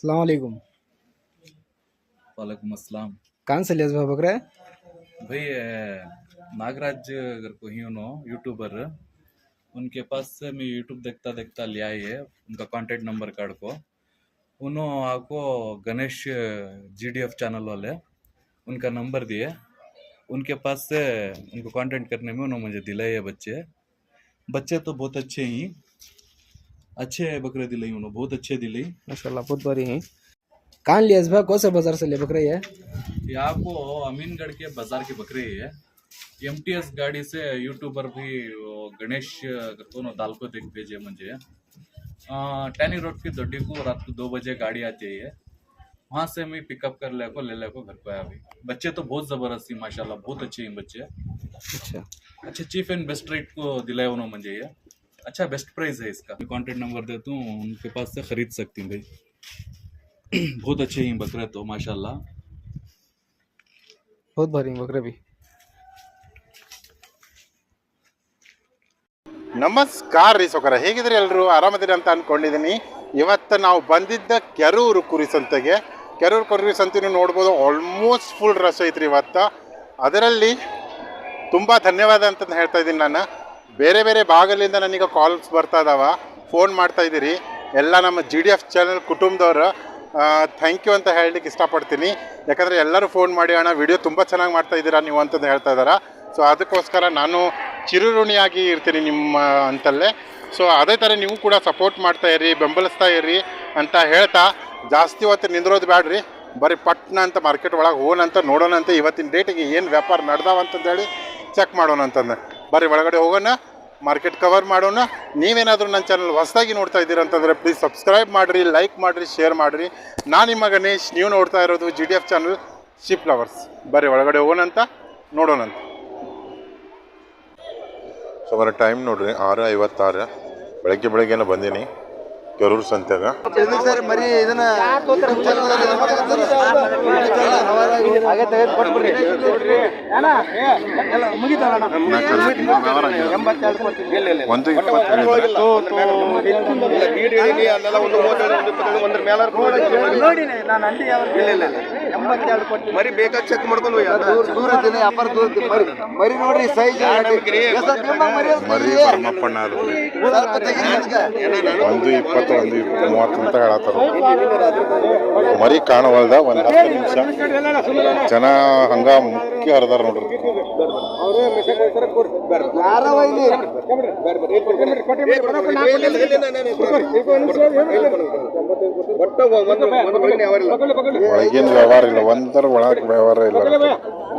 सलामकुम वालेकुम। अस्सलाम। कहाँ से लिया भाई बकरा है? भाई नागराज अगर कोई हो यूट्यूबर उनके पास से मैं यूट्यूब देखता देखता लिया है उनका कांटेक्ट नंबर कार्ड को। उन्होंने आपको गणेश जीडीएफ चैनल वाले उनका नंबर दिए। उनके पास से उनको कांटेक्ट करने में उन्होंने मुझे दिलाए है बच्चे। बच्चे तो बहुत अच्छे ही। अच्छे बकरे दिलाई उन्होंने बहुत अच्छे दिलाई माशाल्लाह बहुत बड़ी हैं। कहाँ लिया भाई कौन से बाज़ार से लिया बकरा ये? ये आपको अमीनगढ़ के बाज़ार की बकरी है एम टी एस गाड़ी से यूट्यूबर भी गणेश करतो ना दाल को देख भेजे मुझे। टैनी रोड की दड्डी को रात को दो बजे गाड़ी आती है। वहाँ से मैं पिकअप कर ले को ले ले को घर पे आया भाई बच्चे तो बहुत ज़बरदस्त ही माशाल्लाह बहुत अच्छे हैं बच्चे। अच्छा। अच्छा चीफ एंड बेस्ट रेट को दिलाया उन्होंने मुझे ये। अच्छा बेस्ट प्राइस है इसका कॉन्टेक्ट नंबर देता हूँ उनके पास से खरीद सकती हूँ भाई बहुत अच्छे हैं बकरे तो माशाल्लाह बहुत भारी हैं बकरे भी ನಮಸ್ಕಾರ ರೀ ಸೊಕರ ಹೇಗಿದ್ರಿ ಎಲ್ಲರೂ ಆರಾಮದಿರಿ ಅಂತ ಅನ್ಕೊಂಡಿದ್ದೀನಿ ಇವತ್ತು ನಾವು ಬಂದಿದ್ದ ಕೆರೂರು ಕುರಿ ಸಂತೆಗೆ ಕೆರೂರು ಕುರಿ ಸಂತೆನೂ ನೋಡ್ಬೋದು ಆಲ್ಮೋಸ್ಟ್ ಫುಲ್ ರಶ್ ಐತ್ರಿ ಇವತ್ತು ಅದರಲ್ಲಿ ತುಂಬ ಧನ್ಯವಾದ ಅಂತ ಹೇಳ್ತಾ ಇದ್ದೀನಿ ನಾನು ಬೇರೆ ಬೇರೆ ಭಾಗಲಿಂದ ನನಗೆ ಕಾಲ್ಸ್ ಬರ್ತಾ ಇದಾವ. ಫೋನ್ ಮಾಡ್ತಾ ಇದ್ದೀರಿ. ಎಲ್ಲ ನಮ್ಮ ಜಿ ಡಿ ಎಫ್ ಚಾನಲ್ ಕುಟುಂಬದವರು ಥ್ಯಾಂಕ್ ಯು ಅಂತ ಹೇಳಲಿಕ್ಕೆ ಇಷ್ಟಪಡ್ತೀನಿ. ಯಾಕಂದರೆ ಎಲ್ಲರೂ ಫೋನ್ ಮಾಡಿ, ಅಣ್ಣ ವಿಡಿಯೋ ತುಂಬ ಚೆನ್ನಾಗಿ ಮಾಡ್ತಾ ಇದ್ದೀರಾ ನೀವು ಅಂತಂದು ಹೇಳ್ತಾ ಇದ್ದಾರೆ ಸೊ ಅದಕ್ಕೋಸ್ಕರ ನಾನು ಚಿರುಋಣಿಯಾಗಿ ಇರ್ತೀನಿ ನಿಮ್ಮ ಅಂತಲ್ಲೇ. ಸೊ ಅದೇ ಥರ ನೀವು ಕೂಡ ಸಪೋರ್ಟ್ ಮಾಡ್ತಾ ಇರಿ, ಬೆಂಬಲಿಸ್ತಾ ಇರಿ ಅಂತ ಹೇಳ್ತಾ ಜಾಸ್ತಿ ಹೊತ್ತು ನಿಂದ್ರೋದು ಬೇಡ್ರಿ ಬರೀ ಪಟ್ನ ಅಂತ ಮಾರ್ಕೆಟ್ ಒಳಗೆ ಹೋಗೋಣ ಅಂತ ನೋಡೋಣ ಅಂತ ಇವತ್ತಿನ ಡೇಟಿಗೆ ಏನು ವ್ಯಾಪಾರ ನಡೆದಾವ ಅಂತಂದೇಳಿ ಚೆಕ್ ಮಾಡೋಣ ಅಂತಂದು. ಬರೀ ಒಳಗಡೆ ಹೋಗೋಣ ಮಾರ್ಕೆಟ್ ಕವರ್ ಮಾಡೋಣ. ನೀವೇನಾದರೂ ನನ್ನ ಚಾನಲ್ ಹೊಸದಾಗಿ ನೋಡ್ತಾ ಇದ್ದೀರಾ ಅಂತಂದರೆ ಪ್ಲೀಸ್ ಸಬ್ಸ್ಕ್ರೈಬ್ ಮಾಡಿರಿ ಲೈಕ್ ಮಾಡಿರಿ ಶೇರ್ ಮಾಡಿರಿ. ನಾನು ನಿಮ್ಮ ಗಣೇಶ್, ನೀವು ನೋಡ್ತಾ ಇರೋದು G D F channel ship flowers ಬರ್ರಿ ಒಳಗಡೆ ಹೋಗೋಣ ಅಂತ, ನೋಡೋಣ ಅಂತ. ಸುಮಾರು ಟೈಮ್ ನೋಡಿರಿ, ಆರು ಐವತ್ತಾರು. ಬೆಳಗ್ಗೆ ಬೆಳಗ್ಗೆನೇ ಬಂದೀನಿ. ಕೆರೂರು ಸಂತ್ಯಾಗ ಸರ್ ಮರಿ ಇದನ್ನ ಒಂದು ಮರಿ ಬೇಕಾದ ಚೆಕ್ ಮಾಡ್ಕೊಂಡು ದೂರ ವ್ಯಾಪಾರ ದೂರ. ಮರಿ ನೋಡ್ರಿ ಸೈಜ್ ಮರಿ ಪರಮಪ್ಪಣ್ಣ ಅದು ಒಂದು ಇಪ್ಪತ್ತು ಮಂದಿ ಮೂವತ್ತು ಅಂತ ಹೇಳತ್ತಾರ ಮರಿ ಕಾಣವಲ್ದ ಒಂದು ಹತ್ತು ನಿಮಿಷ. ಜನ ಹಂಗ ಮುಖ್ಯ ಹರಿದಾರ ನೋಡ್ರಿ. ಒಳಗಿನ ವ್ಯವಹಾರ ಇಲ್ಲ, ಒಂದರ ಒಳಗೆ ವ್ಯವಹಾರ ಇಲ್ಲ.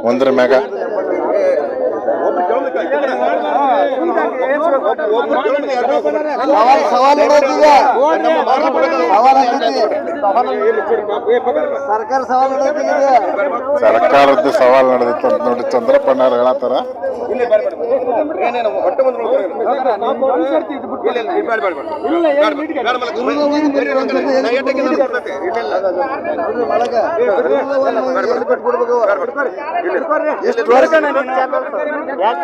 ಒಂದರ ಮ್ಯಾಗ. ಸವಾಲ್ ಸವಾಲ್ ಇಡೋದೀಗ ಸವಾಲ್ ಆಗೈತಿ. ಸರ್ಕಾರ ಸವಾಲು ಇಡೋದೀಗ ಸರ್ಕಾರದ ಸವಾಲು ನಡೆದಿತ್ತು ಅಂತ ನೋಡಿ ಚಂದ್ರಪ್ಪಣ್ಣವ್ರು ಹೇಳತ್ತಾರ ಒಳಗ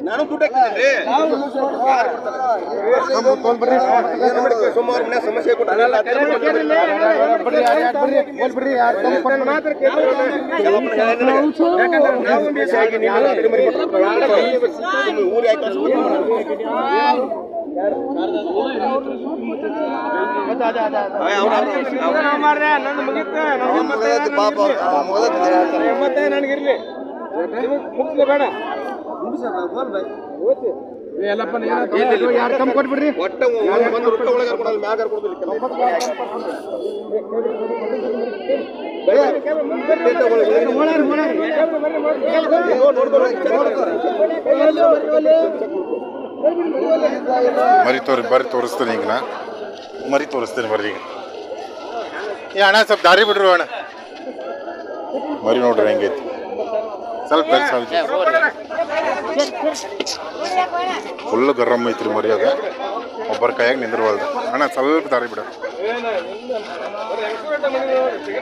ನಾನು ದುಡ್ಡು ಸುಮಾರು ಮನೆ ಸಮಸ್ಯೆ ಪಾಪ ಒಟ್ಟ ಒಂದು ರೂಪಾಯಿ ಒಳಗೆ ಕೊಡೋದು ಮರಿ ತೋರಿ ಬರಿ ತೋರಿಸ್ತೀನಿ ಈಗ ನಾ. ಮರಿ ತೋರಿಸ್ತೀನಿ ಬರ್ರಿ ಈಗ. ಏ ಅಣ್ಣ ಸ್ವಲ್ಪ ದಾರಿ ಬಿಡ್ರಿ ಅಣ್ಣ. ಮರಿ ನೋಡ್ರಿ ಹೆಂಗೈತಿ. ಸ್ವಲ್ಪ ಸ್ವಲ್ಪ ಫುಲ್ ಗರಂ ಐತ್ರಿ ಮರಿ ಅದ ಒಬ್ಬರ ಕೈಯಾಗ ನಿಂದ್ರವಲ್ದು ಅಣ್ಣ ಸ್ವಲ್ಪ ದಾರಿ ಬಿಡ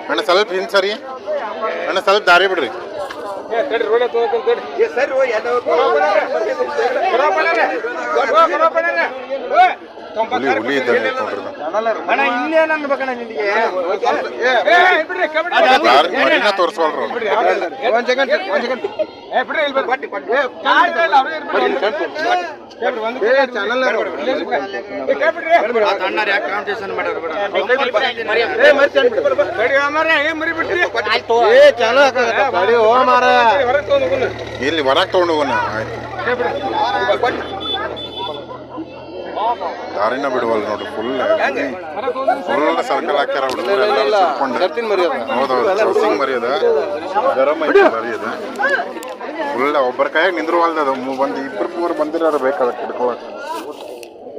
ಅಣ್ಣ ಸ್ವಲ್ಪ ಹಿಂದೆ ಸರಿ ಅಣ್ಣ ಸ್ವಲ್ಪ ದಾರಿ ಬಿಡ್ರಿ ಸರಿ ಹುಲಿ ಹುಲಿ ಇದ್ದಂಗೆ ಐತೆ ನೋಡ್ರಿ ಇದು. ಅಣ್ಣ ಇನ್ನೇನು ಅನ್ಬೇಕಣ್ಣ ನಿನಗೆ ದಾರಿ ಮರಿನ ತೋರಿಸ್ವಲ್ರು ಅವ್ರು. ಒಂದ್ ಸೆಕೆಂಡ್ ಒಂದ್ ಸೆಕೆಂಡ್ ಕೊಟ್ಟಿ ಕೊಟ್ಟಿ ಏ ಚಾನಲ್ ಏ ಚಾನಲ್ ಗಾಡಿ ಹೋ ಮಾರ ಇಲ್ಲಿ ಹೊರಗೆ ತೊಗೊಂಡು ಹೋಗೋಣ ಆಯ್ತು ದಾರಿನ ಬಿಡುವಲ್ಲ ನೋಡಿ ಫುಲ್ ಫುಲ್ ಸರ್ಕಲ್ ಹಾಕ್ಯಾರ ಹುಡುಗರು ಎಲ್ಲ ಹೌದೌದು ಚೌಸಿಂಗ್ ಮರ್ಯಾದ. ಗರಂ ಐತಿ ಮರಿ ಅದು ಫುಲ್ ಒಬ್ಬರ ಕೈಯಾಗ ನಿಂದ್ರವಲ್ದ ಅದು. ಒಂದು ಇಬ್ಬರು ಮೂರು ಬಂದಿರೋರು ಬೇಕಾದ ಹಿಡ್ಕೊಳಕ್ ಫುಲ್ ಗುಂಪು ಹಾಕ್ಯಾರ ನೋಡ್ರಿ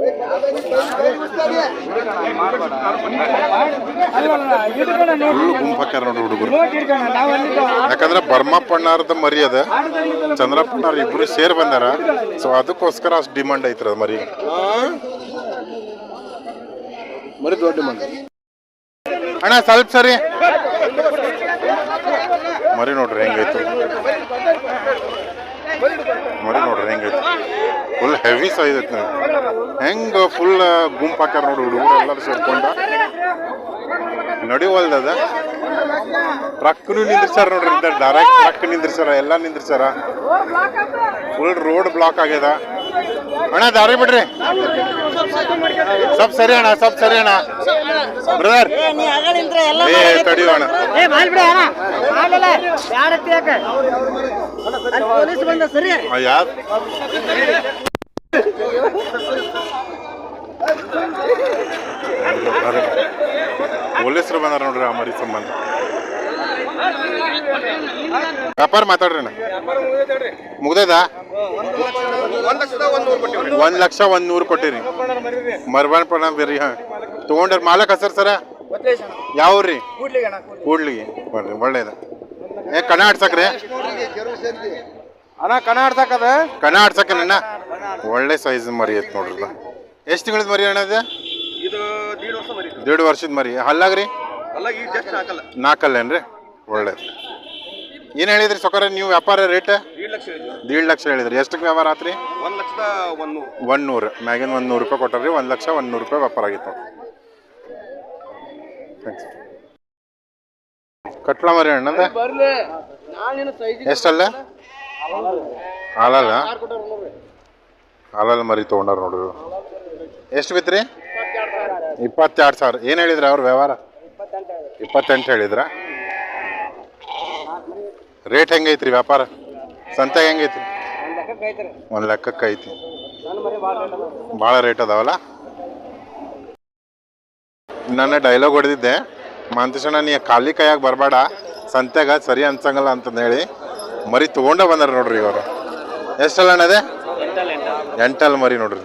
ಹುಡುಗರು. ಯಾಕಂದ್ರೆ ಬರ್ಮಪ್ಪಣ್ಣಾರ್ದ ಮರಿ ಅದ ಚಂದ್ರಪ್ಪಣ್ಣವ್ರು ಇಬ್ರು ಸೇರ್ ಬಂದಾರ. ಸೊ ಅದಕ್ಕೋಸ್ಕರ ಅಷ್ಟು ಡಿಮಾಂಡ್ ಐತ್ರ ಅದು ಮರಿ. ಮರಿ ದೊಡ್ಡ ಅಣ್ಣ ಸ್ವಲ್ಪ ಸರಿ. ಮರಿ ನೋಡ್ರಿ ಹೆಂಗೈತು. ಮರಿ ನೋಡ್ರಿ ಹೆಂಗೈತು. ಫುಲ್ ಹೆವಿ ಸೈಜ್ ಐತೆ ಹೆಂಗ ಫುಲ್ ಗುಂಪು ಹಾಕ್ಯಾರ ನೋಡಿ ಹುಡುಗರು ಎಲ್ಲರೂ ಸೇರ್ಕೊಂಡ. ನಡಿವಲ್ದದ? ಟ್ರಕ್ನು ನಿಂದ್ರಿಸ್ಯಾರ ನೋಡ್ರಿ ಡೈರೆಕ್ಟ್ ಟ್ರಕ್ ನಿಂದ್ರಿಸ್ಯಾರ ಎಲ್ಲ ನಿಂದ್ರಿಸ್ಯಾರ. ಫುಲ್ ರೋಡ್ ಬ್ಲಾಕ್ ಆಗ್ಯದ. ಅಣ್ಣ ದಾರಿ ಬಿಡ್ರಿ. ಸಬ್ ಸರಿ ಅಣ್ಣ ಸಬ್ ಸರಿ ಅಣ್ಣ. ಬ್ರದರ್ ಏ ತಡಿಯೋ ಅಣ್ಣ. ಯಾರು? ಪೊಲೀಸರು ಬಂದಾರ ನೋಡ್ರಿ ಆ ಮರಿ ಸಂಬಂಧ. ವ್ಯಾಪಾರ ಮಾತಾಡ್ರಿ ಮುಗ್ದದ ಒಂದ್ ಲಕ್ಷ ಒಂದ್ ನೂರು ಕೊಟ್ಟಿರಿ. ಮರ್ಬಾನ್ ಪ್ರಣಾಮ್ ಬೇರಿ, ಹಾ. ತಗೊಂಡ್ರಿ ಮಾಲಕ್ ಹಸರ್ ಸರ? ಯಾವ್ರಿ? ಕೂಡ್ಲಿಗೆ. ಬರ್ರಿ ಒಳ್ಳೇದ? ಏ ಕಣ ಆಡ್ಸಕ್ರಿ? ಅಣ್ಣ ಕಣ ಆಡ್ಸಕ್ಕದ ಕಣ ಆಡ್ಸಕ್ಕೆ ನನ್ನ ಒಳ್ಳೆ ಸೈಜ್ ಮರಿ ಐತ್ ನೋಡ್ರಿ. ಎಷ್ಟ್ ತಿಂಗಳದ ಮರಿ ಅಣ್ಣ ಇದು? ಇದು ದೀಡ್ ವರ್ಷ ಮರಿ. ದೇಡ್ ವರ್ಷದ ಮರಿ. ಹಲ್ಲಾಗ್ರಿ? ರೀ ಈಗ ಜಸ್ಟ್ ಹಾಕಲ್ಲ ನಾಲ್ಕಲ್ಲೇನ್ರಿ ಒಳ್ಳೇದು ಏನು ಹೇಳಿದ್ರಿ ಸೊಕರ ನೀವು ವ್ಯಾಪಾರ ರೇಟ್ ದೀಡ್ ಲಕ್ಷ ಹೇಳಿದ್ರಿ. ಎಷ್ಟಕ್ಕೆ ವ್ಯಾಪಾರ ಆತ್ರಿ? ಒಂದ್ ಲಕ್ಷದ ಒಂದು ನೂರು ಒಂದ್ ನೂರು ಮ್ಯಾಗಿನ ಒಂದ್ ನೂರು ರೂಪಾಯಿ ಕೊಟ್ಟರಿ ಒಂದ್ ಲಕ್ಷ ಒಂದ್ ನೂರು ರೂಪಾಯಿ ವ್ಯಾಪಾರ ಆಗಿತ್ತು ಥ್ಯಾಂಕ್ಸ್ ಕಟ್ಲ ಮರಿ ಅಣ್ಣ ಎಷ್ಟಲ್ಲ? ಹಾಲಲ್ಲ? ಹಾಲಲ್ಲ ಮರಿ ತೊಗೊಂಡಾರ ನೋಡ್ರಿ ಎಷ್ಟು ಬಿತ್ರಿ? ಇಪ್ಪತ್ತೆರಡು ಸಾವಿರ. ಏನು ಹೇಳಿದ್ರಿ ಅವ್ರ ವ್ಯವಹಾರ? ಇಪ್ಪತ್ತೆಂಟು ಹೇಳಿದ್ರ? ರೇಟ್ ಹೆಂಗೈತ್ರಿ ವ್ಯಾಪಾರ? ಸಂತೆ ಹೆಂಗೈತ್ರಿ? ಒಂದು ಲೆಕ್ಕಕ್ಕೆ ಐತಿ. ಭಾಳ ರೇಟ್ ಅದಾವಲ್ಲ? ನನ್ನ ಡೈಲಾಗ್ ಹೊಡೆದಿದ್ದೆ. ಮಾಂತೇಶಣ್ಣ ನೀ ಖಾಲಿ ಕೈಯಾಗಿ ಬರಬೇಡ. ಸಂತೆಗ ಸರಿ ಅನ್ಸಂಗಲ್ಲ ಅಂತಂದು ಹೇಳಿ. ಮರಿ ತೊಗೊಂಡ ಬಂದಾರ ನೋಡ್ರಿ ಇವರು. ಎಷ್ಟಲ್ಲ ಅಣ್ಣದೆ ಎಂಟಲ್ ಮರಿ ನೋಡ್ರಿ.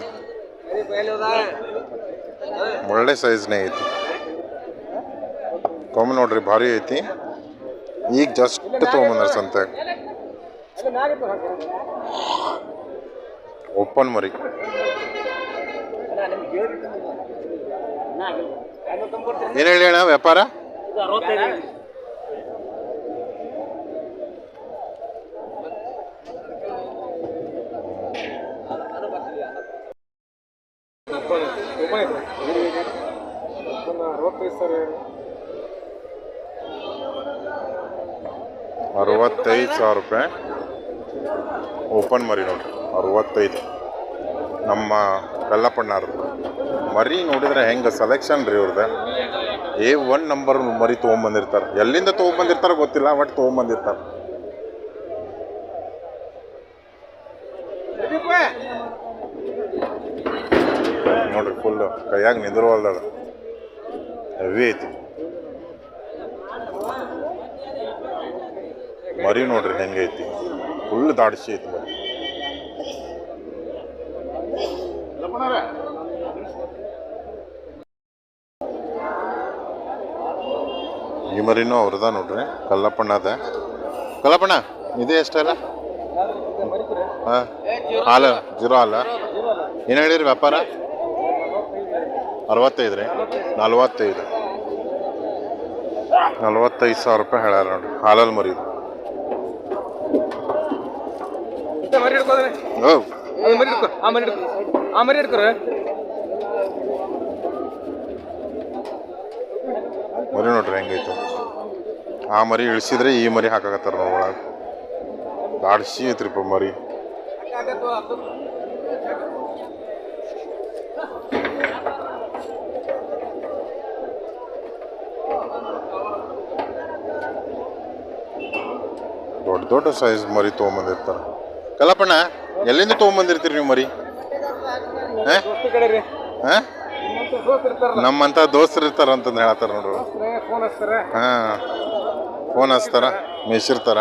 ಒಳ್ಳೆ ಸೈಜ್ನೇ ಐತಿ. ಕೊಮ್ಮ ನೋಡ್ರಿ, ಭಾರಿ ಐತಿ. ಈಗ ಜಸ್ಟ್ ತೊಗೊಂಬಂದಾರ ಸಂತೆ. ಓಪನ್ ಮರಿ. ಏನು ಹೇಳಿ ಅಣ್ಣ ವ್ಯಾಪಾರ? ಅರವತ್ತೈದು ಸಾವಿರ ರೂಪಾಯಿ. ಓಪನ್ ಮರಿ ನೋಡಿರಿ, ಅರವತ್ತೈದು. ನಮ್ಮ ಕಲ್ಲಪ್ಪಣ್ಣಾರ್ದು ಮರಿ ನೋಡಿದರೆ ಹೆಂಗೆ ಸೆಲೆಕ್ಷನ್ ರೀ ಇವ್ರದ್ದು ಎ ಒನ್ ನಂಬರ್ ಮರಿ ತೊಗೊಂಬಂದಿರ್ತಾರೆ. ಎಲ್ಲಿಂದ ತೊಗೊಂಬಂದಿರ್ತಾರೆ ಗೊತ್ತಿಲ್ಲ ಬಟ್ ತೊಗೊಂಬಂದಿರ್ತಾರೆ. ನೋಡ್ರಿ ಫುಲ್ ಕೈಯಾಗ ನಿಂದಿರುವಲ್ದದ. ಹೆವಿ ಐತಿ. ಮರಿ ನೋಡ್ರಿ ಹೆಂಗೈತಿ. ಐತಿ ಫುಲ್ ದಾಡಿಸಿ ಐತಿ ಮರಿ. ಈ ಮರಿನೂ ಅವ್ರದ ನೋಡ್ರಿ. ಕಲ್ಲಪ್ಪಣ್ಣ ಅದ. ಕಲ್ಲಪ್ಪಣ್ಣ, ಇದೆ ಎಷ್ಟಲ್ಲ ಹಾಂ, ಹಾಲು, ಜೀರೋ ಹಾಲ. ಏನು ಹೇಳಿರಿ ವ್ಯಾಪಾರ? ಅರವತ್ತೈದು ರೀ ನಲ್ವತ್ತೈದು. ನಲ್ವತ್ತೈದು ಸಾವಿರ ರೂಪಾಯಿ ಹೇಳ್ಯಾರ ನೋಡ್ರಿ. ಹಾಲಲ್ಲಿ ಮರಿ ಮರಿ ಹಿಡ್ಕೋದ್ರೆ ಮರಿ ಹಿಡ್ಕೊ ಆ ಮರಿ ಹಿಡ್ಕೊ. ಆ ಮರಿ ಹಿಡ್ಕೊರ ಮರಿ ನೋಡ್ರಿ ಹೆಂಗೈತು. ಆ ಮರಿ ಇಳಿಸಿದ್ರೆ ಈ ಮರಿ ಹಾಕಾಕತ್ತಾರ ನೋಡಿ ಒಳಗೆ. ದಾಡ್ಸಿ ಐತ್ರಿಪ್ಪ ಮರಿ. ದೊಡ್ಡ ದೊಡ್ಡ ಸೈಜ್ ಮರಿ ತೊಗೊಂಬಂದಿರ್ತಾರ. ಕಲ್ಲಪ್ಪಣ್ಣ ಎಲ್ಲಿಂದ ತೊಗೊಂಬಂದಿರ್ತೀರಿ ನೀವು ಮರಿ? ಹಾಂ? ಹಾಂ? ನಮ್ಮಂತ ದೋಸ್ತರು ಇರ್ತಾರ ಅಂತಂದು ಹೇಳತ್ತಾರ ನೋಡ್ರಿ. ಹಾ. ಫೋನ್ ಹಚ್ತಾರ ಮೇಸಿರ್ತಾರ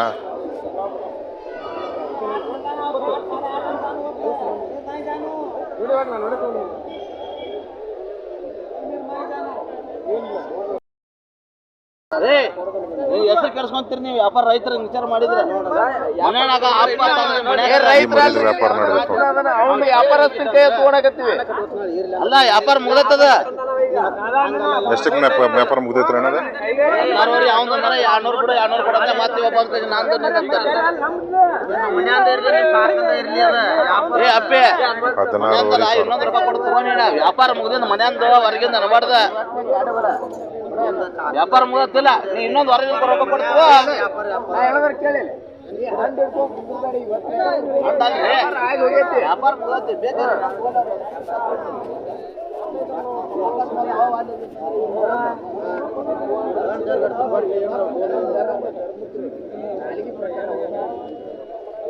ವಿಡಿಯೋ ಕೆಡ್ಸ್ಕೊಂತೀರಿ ನೀವು? ವ್ಯಾಪಾರ ರೈತರ ವಿಚಾರ ಮಾಡಿದ್ರೆ. ಅಲ್ಲ ವ್ಯಾಪಾರ ಮುಗ್ದತ್ತದ ಎಷ್ಟಕ್ಕೆ ವ್ಯಾಪಾರ ಮುಗ್ದೈತ್ರಿ ಅನ್ನೋದು ಯಾರವರಿ ಅವನ ಮರ ಎರಡ್ನೂರು ಕೂಡ ಎರಡ್ನೂರು ಕೂಡ ಮತ್ತೆ ಒಬ್ಬ ಅಂತ. ಏ ಅಪ್ಪೆ. ಇನ್ನೊಂದು ರೂಪಾಯಿ ಕೊಡ್ತೋ ವ್ಯಾಪಾರ ಮುಗ್ದಿಂದ ಮನೆಯಿಂದ ಹೊರಗಿಂದ ಅನಬಾರ್ದ ವ್ಯಾಪಾರ ಮುಗತ್ತಿಲ್ಲ ನೀ ಇನ್ನೊಂದು ಹೊರಗಿಂದ ರೊಕ್ಕ ಕೊಡ್ತೀವ ವ್ಯಾಪಾರ ಮುಗತ್ತಿ ಬೇಕಾದ್ರೆ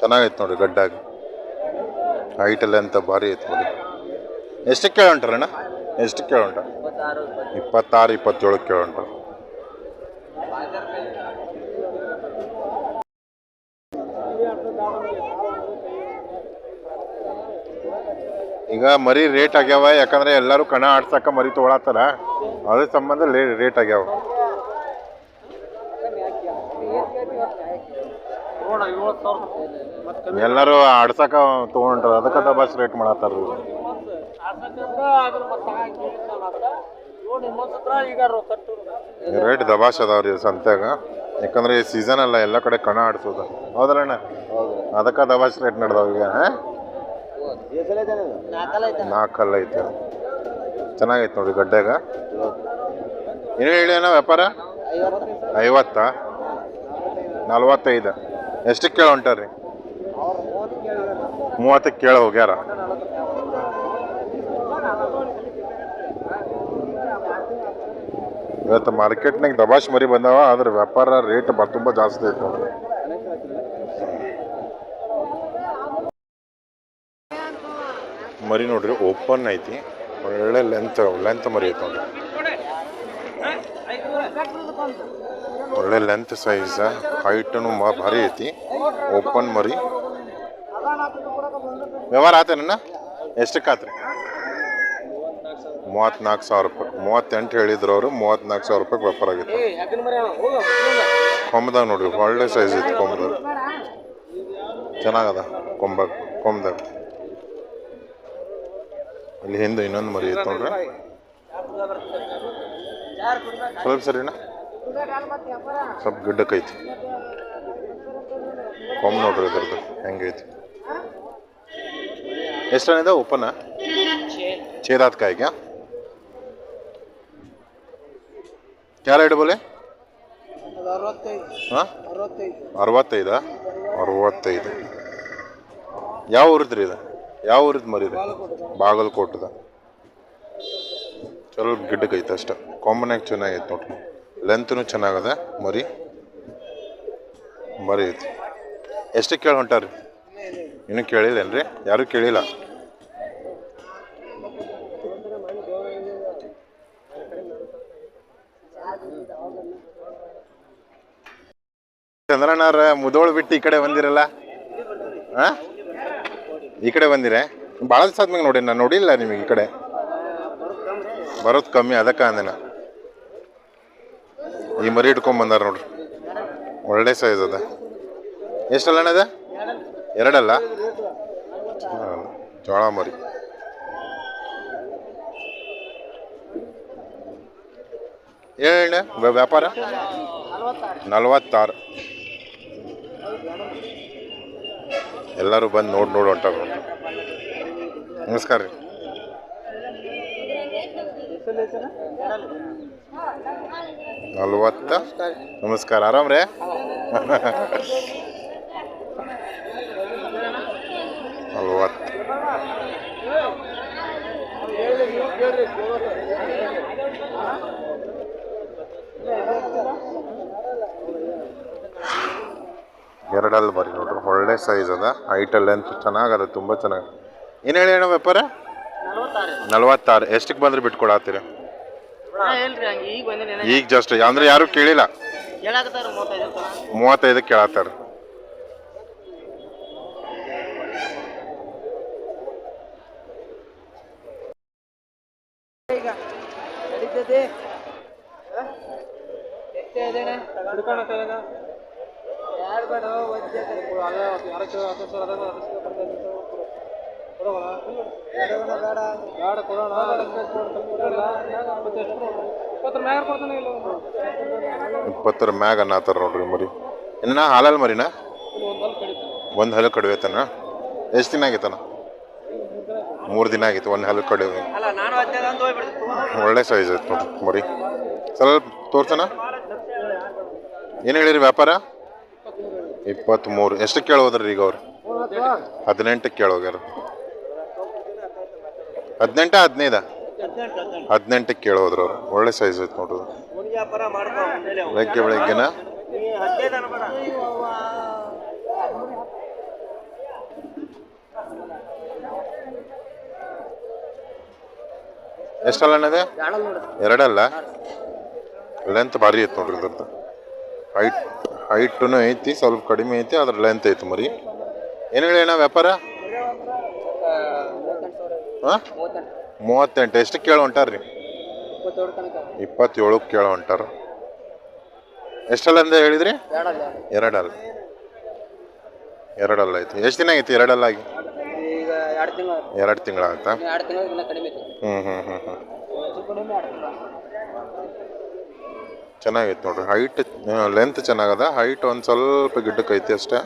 ಚೆನ್ನಾಗೈತೆ ನೋಡಿ ಗಡ್ಡಾಗಿ. ಹೈಟೆಲ್ಲ ಅಂತ ಭಾರಿ ಐತೆ ನೋಡಿ. ಎಷ್ಟಕ್ಕೆ ಕೇಳೋಂಟ್ರಣ್ಣ ಎಷ್ಟಕ್ಕೆ ಕೇಳೋಂಟ ಇಪ್ಪತ್ತಾರು, ಇಪ್ಪತ್ತೇಳಕ್ಕೆ ಕೇಳೋಂಟ ಈಗ ಮರಿ ರೇಟ್ ಆಗ್ಯಾವ, ಯಾಕಂದ್ರೆ ಎಲ್ಲರೂ ಕಣ ಆಡ್ಸಕ್ಕ ಮರಿ ತೊಗೊಳತ್ತಾರ. ಅದ್ರ ಸಂಬಂಧ ರೇಟ್ ಆಗ್ಯಾವ. ಎಲ್ಲರೂ ಆಡ್ಸಕ ತೊಗೊಂಡ್ರ. ಅದಕ್ಕೆ ದಬಾಸ್ ರೇಟ್ ಮಾಡತ್ತಾರ ರೇಟ್ ದಬಾಸ್ ಅದಾವ್ರಿ ಸಂತ್ಯಾಗ. ಯಾಕಂದ್ರೆ ಈ ಸೀಸನ್ ಅಲ್ಲ ಎಲ್ಲ ಕಡೆ ಕಣ ಆಡ್ಸೋದು. ಹೌದ್ರಣ್ಣ ಅದಕ್ಕೆ ದಬಾಸ್ ರೇಟ್ ನಡೆದಾವ ಈಗ ಹಾ? ನಾಲ್ಕಲ್ಲ ಐತೆ. ಚೆನ್ನಾಗೈತೆ ನೋಡಿ ಗಡ್ಡೆಗ. ಏನು ಹೇಳಿ ಅಣ್ಣ ವ್ಯಾಪಾರ? ಐವತ್ತಾ? ನಲ್ವತ್ತೈದು. ಎಷ್ಟಕ್ಕೆ ಕೇಳ ಹೊಂಟಾರ್ರಿ ಮೂವತ್ತಕ್ಕೆ ಕೇಳ ಹೋಗ್ಯಾರ. ಇವತ್ತು ಮಾರ್ಕೆಟ್ನಾಗ ದಬಾಶ್ ಮರಿ ಬಂದಾವ, ಆದ್ರೆ ವ್ಯಾಪಾರ ರೇಟ್ ತುಂಬ ಜಾಸ್ತಿ ಐತೆ ಮರಿ ನೋಡ್ರಿ, ಓಪನ್ ಐತಿ. ಒಳ್ಳೆ ಲೆಂತ್ ಲೆಂತ್ ಮರಿ ಐತಿ ನೋಡ್ರಿ. ಒಳ್ಳೆ ಲೆಂತ್ ಸೈಜ್ ಹೈಟನು ಭಾರಿ ಐತಿ. ಓಪನ್ ಮರಿ. ವ್ಯವಹಾರ ಆತೇನಣ್ಣ ಎಷ್ಟಕ್ಕೆ ಆತ್ರಿ? ಮೂವತ್ನಾಲ್ಕು ಸಾವಿರ ರೂಪಾಯಿ. ಮೂವತ್ತೆಂಟು ಹೇಳಿದ್ರು ಅವರು ಮೂವತ್ನಾಲ್ಕು ಸಾವಿರ ರೂಪಾಯಿ ವ್ಯಾಪಾರ ಆಗಿತ್ತು ಕೊಂಬದಾಗ ನೋಡ್ರಿ ಒಳ್ಳೆ ಸೈಜ್ ಐತಿ ಕೊಂಬದಾಗ. ಚೆನ್ನಾಗದ ಕೊಂಬ ಕೊಂಬದಾಗ. ಇಲ್ಲಿ ಹಿಂದೆ ಇನ್ನೊಂದು ಮರಿ ಐತೆ ನೋಡ್ರಿ. ಸ್ವಲ್ಪ ಸರಿನಾ ಸ್ವಲ್ಪ ಗಿಡ್ಡಕ್ಕೈತಿ ಕೊಮ್ಮ ನೋಡ್ರಿ ಇದ್ರದ್ದು ಹೆಂಗೈತಿ ಎಷ್ಟೇನಿದ ಓಪನ್ ಚೇದಾದ ಕಾಯಿಗೆ? ಯಾರ ಇಡಬೋಲೆ ಹಾಂ? ಅರವತ್ತೈದಾ? ಅರವತ್ತೈದು. ಯಾವ ಊರಿದ್ರಿ ಇದು? ಯಾವ ಊರಿದ ಮರಿದೆ ಬಾಗಲಕೋಟದ? ಚಲೋ ಗಿಡ್ಡಕ್ಕೈತೆ ಅಷ್ಟೆ. ಚೆನ್ನಾಗಿ ಚೆನ್ನಾಗೈತೆ ನೋಡ್ರಿ. ಲೆಂತ್ನು ಚೆನ್ನಾಗದ, ಮರಿ. ಮರಿ ಐತಿ. ಎಷ್ಟು ಕೇಳಿ ಹೊಂಟಾರಿ ಇನ್ನೂ ಕೇಳಿಲ್ಲೇನ್ರಿ? ಯಾರೂ ಕೇಳಿಲ್ಲ. ಚಂದ್ರಣ್ಣವ್ರ ಮುದೋಳು ಬಿಟ್ಟು ಈ ಕಡೆ ಬಂದಿರಲ್ಲ? ಹಾಂ ಈ ಕಡೆ ಬಂದಿರೇ? ಭಾಳ ದಿವಸ ನೋಡಿ ನಾನು, ನೋಡಿಲ್ಲ ನಿಮಗೆ ಈ ಕಡೆ. ಬರೋದು ಕಮ್ಮಿ, ಅದಕ್ಕೆ ಅಂದೆ ಈ ಮರಿ ಇಟ್ಕೊಂಡ್ ಬಂದಾರ ನೋಡ್ರಿ. ಒಳ್ಳೆ ಸೈಜ್ ಅದ. ಎಷ್ಟಲ್ಲ ಅಣ್ಣ ಅದ ಎರಡಲ್ಲ? ಜೋಳ ಮರಿ. ಏನ ವ್ಯಾಪಾರ? ನಲವತ್ತಾರು. ಎಲ್ಲರೂ ಬಂದು ನೋಡಿ ನೋಡಿ ಹೊಂಟಾರ ನಮಸ್ಕಾರ ರೀ. ನಲ್ವತ್ತ. ನಮಸ್ಕಾರ. ಆರಾಮ್ ರೇ? ನಲ್ವತ್ತು. ಎರಡಲ್ಲಿ ಬರಿ ನೋಡ್ರಿ. ಒಳ್ಳೆ ಸೈಜ್ ಅದ. ಹೈಟಲ್ ಲೆಂತ್ ಚೆನ್ನಾಗದ ತುಂಬ ಚೆನ್ನಾಗಿ ಏನು ಹೇಳಿ ಅಣ್ಣ ವ್ಯಾಪಾರ? ನಲ್ವತ್ತಾರು. ಎಷ್ಟಕ್ಕೆ ಬಂದ್ರೆ ಬಿಟ್ಕೊಡತ್ತೀರಿ ಈಗ ಜಸ್ಟ್ ಅಂದ್ರೆ ಯಾರು ಕೇಳಿಲ್ಲ. ಮೂವತ್ತೈದು ಕೇಳತ್ತಾರ. ಯಾರು ಬೇಡ ಕೇಳತ್ತಾರ ಇಪ್ಪತ್ತರ ಮ್ಯಾಗ ಅನ್ನತ್ತಾರ ನೋಡ್ರಿ ಮರಿ. ಇನ್ನ ಹಾಲಲ್ ಮರಿನಾ? ಒಂದು ಹಲ್ ಕಡವೇತನ ಎಷ್ಟು ದಿನ ಆಗೈತನ ಮೂರು ದಿನ ಆಗಿತ್ತು ಒಂದು ಹಲ ಕಡಿವೆ. ಒಳ್ಳೆ ಸೈಜ್ ಐತೆ ಮರಿ. ಸ್ವಲ್ಪ ತೋರ್ಸನ ಏನು ಹೇಳಿರಿ ವ್ಯಾಪಾರ? ಇಪ್ಪತ್ತ್ಮೂರು ಎಷ್ಟು ಕೇಳೋದ್ರಿ ಈಗ ಅವ್ರು? ಹದಿನೆಂಟಕ್ಕೆ ಕೇಳೋಗ್ಯಾರ ಹದಿನೆಂಟ ಹದಿನೈದ? ಹದಿನೆಂಟಕ್ಕೆ ಕೇಳೋದ್ರು ಅವರು. ಒಳ್ಳೆ ಸೈಜ್ ಐತೆ ನೋಡೋದು. ಬೆಳಗ್ಗೆ ಬೆಳಗ್ಗೆನ? ಎಷ್ಟಲ್ಲ ಅಣ್ಣದೆ ಎರಡಲ್ಲ ಲೆಂತ್ ಭಾರಿ ಐತೆ ನೋಡ್ರಿ ಇದ್ರದ್ದು. ಹೈಟ್ ಹೈಟುನು ಐತಿ ಸ್ವಲ್ಪ ಕಡಿಮೆ ಐತಿ ಅದ್ರ ಲೆಂತ್ ಐತಿ ಮರಿ. ಏನು ಹೇಳಿ ಅಣ್ಣ ವ್ಯಾಪಾರ? ಹಾಂ? ಮೂವತ್ತೆಂಟು. ಎಷ್ಟು ಕೇಳಿ ಹೊಂಟಾರ್ರಿ? ಇಪ್ಪತ್ತೇಳಕ್ಕೆ ಕೇಳಿ ಹೊಂಟಾರ. ಎಷ್ಟಲ್ಲ ಅಂದ ಹೇಳಿದ್ರಿ? ಎರಡಲ್ಲ. ಎರಡಲ್ಲ ಐತಿ ಎಷ್ಟು ದಿನ ಆಯ್ತು ಎರಡಲ್ಲ ಆಗಿ? ಎರಡು ತಿಂಗಳು ಐತಿ ಹ್ಞೂ ಹ್ಞೂ ಹ್ಞೂ ಹ್ಞೂ ಚೆನ್ನಾಗೈತೆ ನೋಡ್ರಿ. Height length ಚೆನ್ನಾಗದ? ಹೈಟ್ ಒಂದು ಸ್ವಲ್ಪ ಗಿಡ್ಡಕ್ಕೆ ಐತಿ ಅಷ್ಟೇ.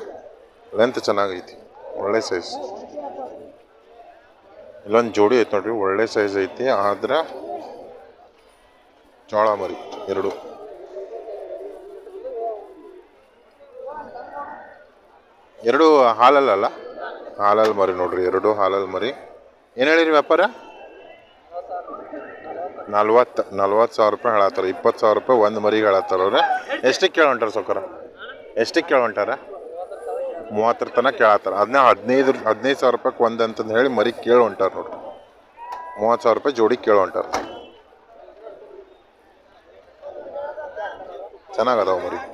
ಲೆಂತ್ ಚೆನ್ನಾಗೈತಿ. ಒಳ್ಳೆ ಸೈಜ್ ಇಲ್ಲೊಂದು ಜೋಡಿ ಐತೆ ನೋಡ್ರಿ, ಒಳ್ಳೆ ಸೈಜ್ ಐತಿ, ಆದ್ರೆ ಜೋಳ ಮರಿ ಎರಡು ಎರಡು ಹಾಲಲ್ಲ ಹಾಲಲ್ಲಿ ಮರಿ ನೋಡ್ರಿ, ಎರಡು ಹಾಲಲ್ಲಿ ಮರಿ. ಏನು ಹೇಳಿರಿ ವ್ಯಾಪಾರ? ನಲ್ವತ್ತು ನಲ್ವತ್ತು ಸಾವಿರ ರೂಪಾಯಿ ಹೇಳತ್ತಾರ, ಇಪ್ಪತ್ತು ಸಾವಿರ ರೂಪಾಯಿ ಒಂದು ಮರಿಗೆ ಹೇಳತ್ತಾರ ಅವ್ರೆ. ಎಷ್ಟಕ್ಕೆ ಕೇಳೊಂಟಾರ ಸೌಕರ? ಎಷ್ಟಕ್ಕೆ ಕೇಳೊಂಟಾರ ಮೂವತ್ತರ ತನಕ ಕೇಳತ್ತಾರ. ಅದನ್ನ ಹದಿನೈದು ಹದಿನೈದು ಸಾವಿರ ರೂಪಾಯಿಗೆ ಒಂದು ಅಂತಂದು ಹೇಳಿ ಮರಿ ಕೇಳಿ ಹೊಂಟಾರ ನೋಡ್ರಿ. ಮೂವತ್ತು ಸಾವಿರ ರೂಪಾಯಿ ಜೋಡಿ ಕೇಳಿ ಹೊಂಟಾರ. ಚೆನ್ನಾಗದಾವ ಮರಿ.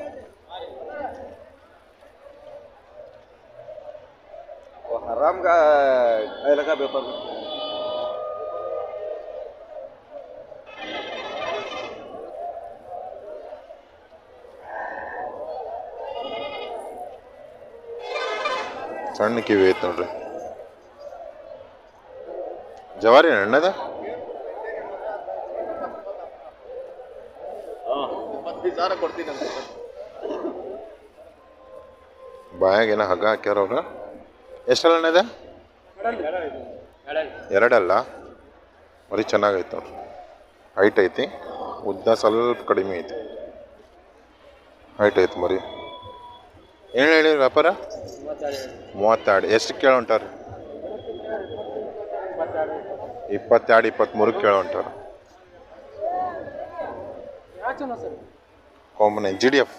ಸಣ್ಣ ಕಿವಿ ಐತೆ ನೋಡ್ರಿ. ಜವಾರಿ ಅಣ್ಣದ ಬಾಯಾಗೇನ ಹಗ್ಗ ಹಾಕ್ಯಾರ ಅವ್ರ? ಎಷ್ಟಲ್ಲ ಅಣ್ಣದ ಎರಡಲ್ಲ. ಮರಿ ಚೆನ್ನಾಗೈತೆ ನೋಡ್ರಿ. ಹೈಟ್ ಐತಿ. ಉದ್ದ ಸ್ವಲ್ಪ ಕಡಿಮೆ ಐತಿ. ಹೈಟ್ ಐತಿ ಮರಿ. ಏನು ಹೇಳಿ ವ್ಯಾಪಾರ? ಮೂವತ್ತೆರಡು. ಎಷ್ಟು ಕೇಳ ಹೊಂಟಾರ ಇಪ್ಪತ್ತೆರಡು, ಇಪ್ಪತ್ತ್ಮೂರು ಕೇಳ ಹೊಂಟಾರ ಕಾಂಬನೆ ಜಿ ಡಿ ಎಫ್.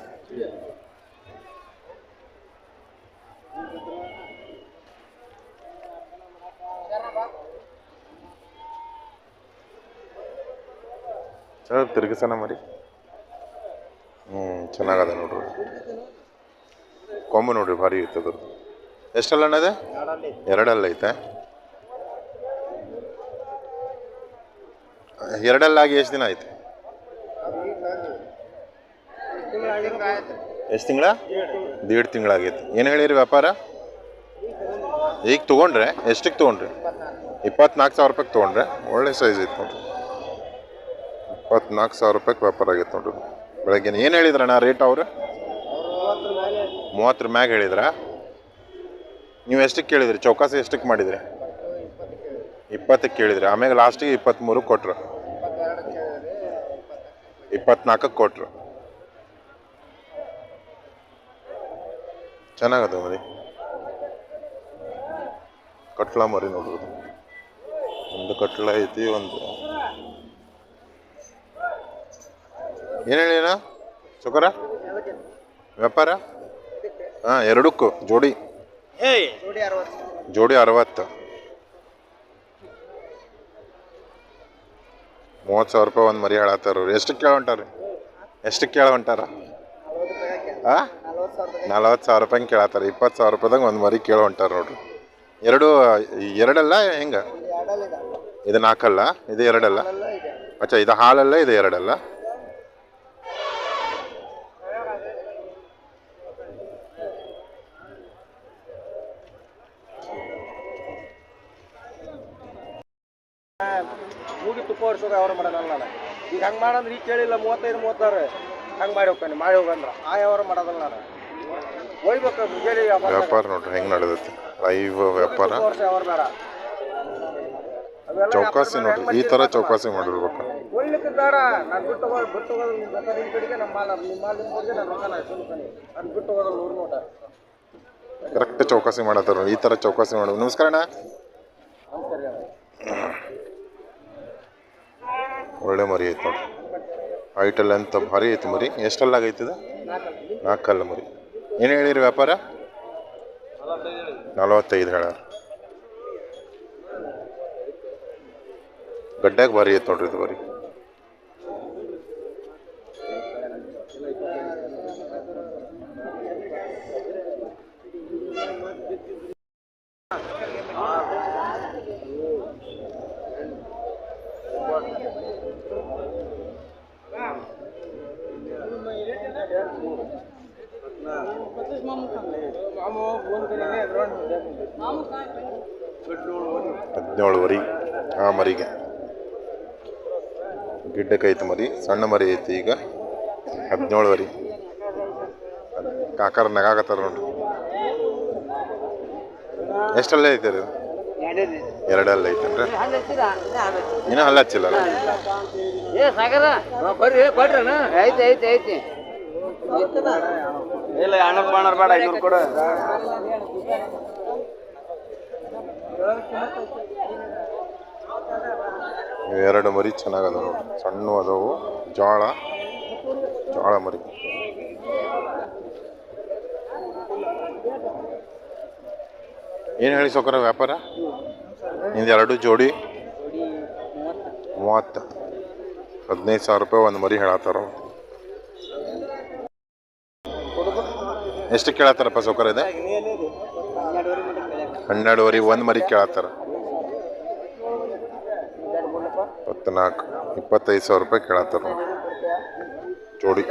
ಚಲೋ ತಿರುಗಿಸೋಣ ಮರಿ. ಹ್ಞೂ ಚೆನ್ನಾಗದ ನೋಡ್ರಿ. ಕೊಂಬು ನೋಡ್ರಿ ಭಾರಿ ಐತೆ ಅದ್ರದ್ದು. ಎಷ್ಟಲ್ಲ ಅಣ್ಣದೆ ಎರಡಲ್ಲ ಐತೆ ಎರಡಲ್ಲಾಗಿ ಎಷ್ಟು ದಿನ ಆಯ್ತು? ಎಷ್ಟು ತಿಂಗಳ? ದೇಡ್ ತಿಂಗಳಾಗೈತೆ. ಏನು ಹೇಳಿರಿ ವ್ಯಾಪಾರ? ಈಗ ತೊಗೊಂಡ್ರೆ, ಎಷ್ಟಕ್ಕೆ ತೊಗೊಂಡ್ರಿ? ಇಪ್ಪತ್ನಾಲ್ಕು ಸಾವಿರ ರೂಪಾಯಿಗೆ ತೊಗೊಂಡ್ರೆ, ಒಳ್ಳೆ ಸೈಜ್ ಐತೆ ನೋಡ್ರಿ. ಇಪ್ಪತ್ನಾಲ್ಕು ಸಾವಿರ ರೂಪಾಯಿಗೆ ವ್ಯಾಪಾರ ಆಗೈತೆ ನೋಡ್ರಿ. ಬೆಳಗ್ಗೆ ಏನು ಹೇಳಿದ್ರಣ್ಣ ರೇಟ್ ಅವರು? ಮೂವತ್ತರ ಮ್ಯಾಗ ಹೇಳಿದ್ರ? ನೀವು ಎಷ್ಟಕ್ಕೆ ಕೇಳಿದ್ರಿ? ಚೌಕಾಸಿ ಎಷ್ಟಕ್ಕೆ ಮಾಡಿದ್ರಿ? ಇಪ್ಪತ್ತಕ್ಕೆ ಕೇಳಿದ್ರಿ. ಆಮೇಲೆ ಲಾಸ್ಟಿಗೆ ಇಪ್ಪತ್ತ್ಮೂರು ಕೊಟ್ರು. ಇಪ್ಪತ್ನಾಲ್ಕಕ್ಕೆ ಕೊಟ್ರು. ಚೆನ್ನಾಗದ ಮರಿ? ಕಟ್ಲ ಮರಿ ನೋಡ್ಬೋದು ಒಂದು ಕಟ್ಲ ಐತಿ, ಒಂದು. ಏನು ಹೇಳಿನ ಸುಕರ ವ್ಯಾಪಾರ? ಹಾಂ ಎರಡಕ್ಕೂ. ಜೋಡಿ. ಜೋಡಿ ಅರವತ್ತು. ಮೂವತ್ತು ಸಾವಿರ ರೂಪಾಯಿ ಒಂದು ಮರಿ ಹೇಳತ್ತಾರ ಅವ್ರು ಎಷ್ಟಕ್ಕೆ ಕೇಳ ಹೊಂಟಾರ ಎಷ್ಟಕ್ಕೆ ಕೇಳ ಹೊಂಟಾರ ಹಾಂ ನಲ್ವತ್ತು ಸಾವಿರ ರೂಪಾಯಿ ಕೇಳತ್ತಾರ. ಇಪ್ಪತ್ತು ಸಾವಿರ ರೂಪಾಯ್ದಾಗ ಒಂದು ಮರಿ ಕೇಳ ಹೊಂಟಾರ ನೋಡ್ರಿ. ಎರಡು ಎರಡಲ್ಲ ಹೆಂಗೆ? ಇದು ನಾಲ್ಕಲ್ಲ ಇದು ಎರಡಲ್ಲ? ಅಚ್ಚಾ ಇದು ಹಾಲಲ್ಲ ಇದು ಎರಡಲ್ಲ ಮೂಗಿ ತುಪ್ಪ ವರ್ಷದ ಅವ್ರ ಮಾಡೋದಲ್ಲ ನಾನು ಈಗ ಕೇಳಿಲ್ಲ ಮೂವತ್ತೈದು ಮೂವತ್ತಾರು. ಹಂಗೆ ಮಾಡಿ ಹೋಗ್ತಾನೆ ಮಾಡಿ ಹೋಗಂದ್ರ. ಆ ಯಾವಾರ ಮಾಡೋದಲ್ಲ ನಾನು. ಹೋಗ್ಬೇಕು ಮುಂಜಾನೆ ವ್ಯಾಪಾರ ನೋಡ್ರಿ ಹೆಂಗೆ ನಡೆದೈತಿ? ಲೈವ್ ವ್ಯಾಪಾರ? ವರ್ಷ ಅವ್ರ ಬೇಡ. ಚೌಕಾಸಿ ನೋಡ್ರಿ ಈ ಥರ ಚೌಕಾಸಿ ಮಾಡಿರ್ಬೇಕು. ಒಳ್ಳಿಕ್ಕೆ ಬೇಡ ನಾನು ಬಿಟ್ಟು ಹೋಗೋದು ಬಿಟ್ಟು ಹೋಗೋದು ನಿಮ್ಮ ರೊಕ್ಕ ನಿಮ್ಮ ಕಡೆಗೆ ನಮ್ಮ ಮಾಲ ನಿಮ್ಮ ಮಾಲ್ ನಿಮ್ಮ ಕಡೆಗೆ ನನ್ನ ರೊಕ್ಕ ನಾನು ಸುಲ್ತಾನೆ ನಾನು ಬಿಟ್ಟು ಹೋಗೋದು ನೂರು ನೋಟ. ಕರೆಕ್ಟ್ ಚೌಕಾಸಿ ಮಾಡತ್ತಾರ ಈ ಥರ ಚೌಕಾಸಿ ಮಾಡೋದು. ನಮಸ್ಕಾರ ಅಣ್ಣ. ಒಳ್ಳೆ ಮರಿ ಐತೆ ನೋಡ್ರಿ. ಹೈಟಲ್ಲಿ ಅಂತ ಭಾರಿ ಐತಿ ಮರಿ. ಎಷ್ಟಲ್ಲ ಇದು ನಾಲ್ಕಲ್ಲ ಮರಿ. ಏನು ಹೇಳಿರಿ ವ್ಯಾಪಾರ? ನಲವತ್ತೈದು ಹೇಳ. ಗಡ್ಡಾಗ ಭಾರಿ ಐತೆ ನೋಡ್ರಿ ಇದು ಬರೀ ಹದಿನೇಳು ವರಿ ಆ ಮರಿಗೆ. ಗಿಡ್ಡಕ್ಕೆ ಐತೆ ಮರಿ ಸಣ್ಣ ಮರಿ ಐತಿ ಈಗ ಹದಿನೇಳು ವರಿ. ಕಾಕಾರ ನಗಾಕತ್ತಾರ ನೋಡ್ರಿ. ಎಷ್ಟಲ್ಲೇ ಐತೆ ರೀ ಎರಡಲ್ಲ ಐತೇನ್ರಿ? ಇನ್ನೂ ಹಲ್ಲ ಹಚ್ಚಿಲ್ಲ ಇಲ್ಲ ಅಣ್ಣ ಮಾಡಾರ ಬೇಡ ಐನೂರು ಕೊಡು. ಎರಡು ಮರಿ ಚೆನ್ನಾಗದ ನೋಡ್ರಿ ಸಣ್ಣ ಅದಾವು. ಜೋಳ ಜೋಳ ಮರಿ. ಏನು ಹೇಳಿ ಸೌಕರ ವ್ಯಾಪಾರ? ಎರಡು ಜೋಡಿ? ಮೂವತ್ತು. ಹದಿನೈದು ಸಾವಿರ ರೂಪಾಯಿ ಒಂದು ಮರಿ ಹೇಳತ್ತಾರ. ಎಷ್ಟು ಕೇಳತ್ತಾರಪ್ಪ ಸೌಕರ್ಯ ಇದೆ? ಹನ್ನೆರಡುವರೆ ಒಂದು ಮರಿ ಕೇಳತ್ತಾರ. ಇಪ್ಪತ್ನಾಲ್ಕು ಇಪ್ಪತ್ತೈದು ಸಾವಿರ ರೂಪಾಯಿ ಕೇಳತ್ತಾರ ನೋಡ್ರಿ. ಜೋಡಿ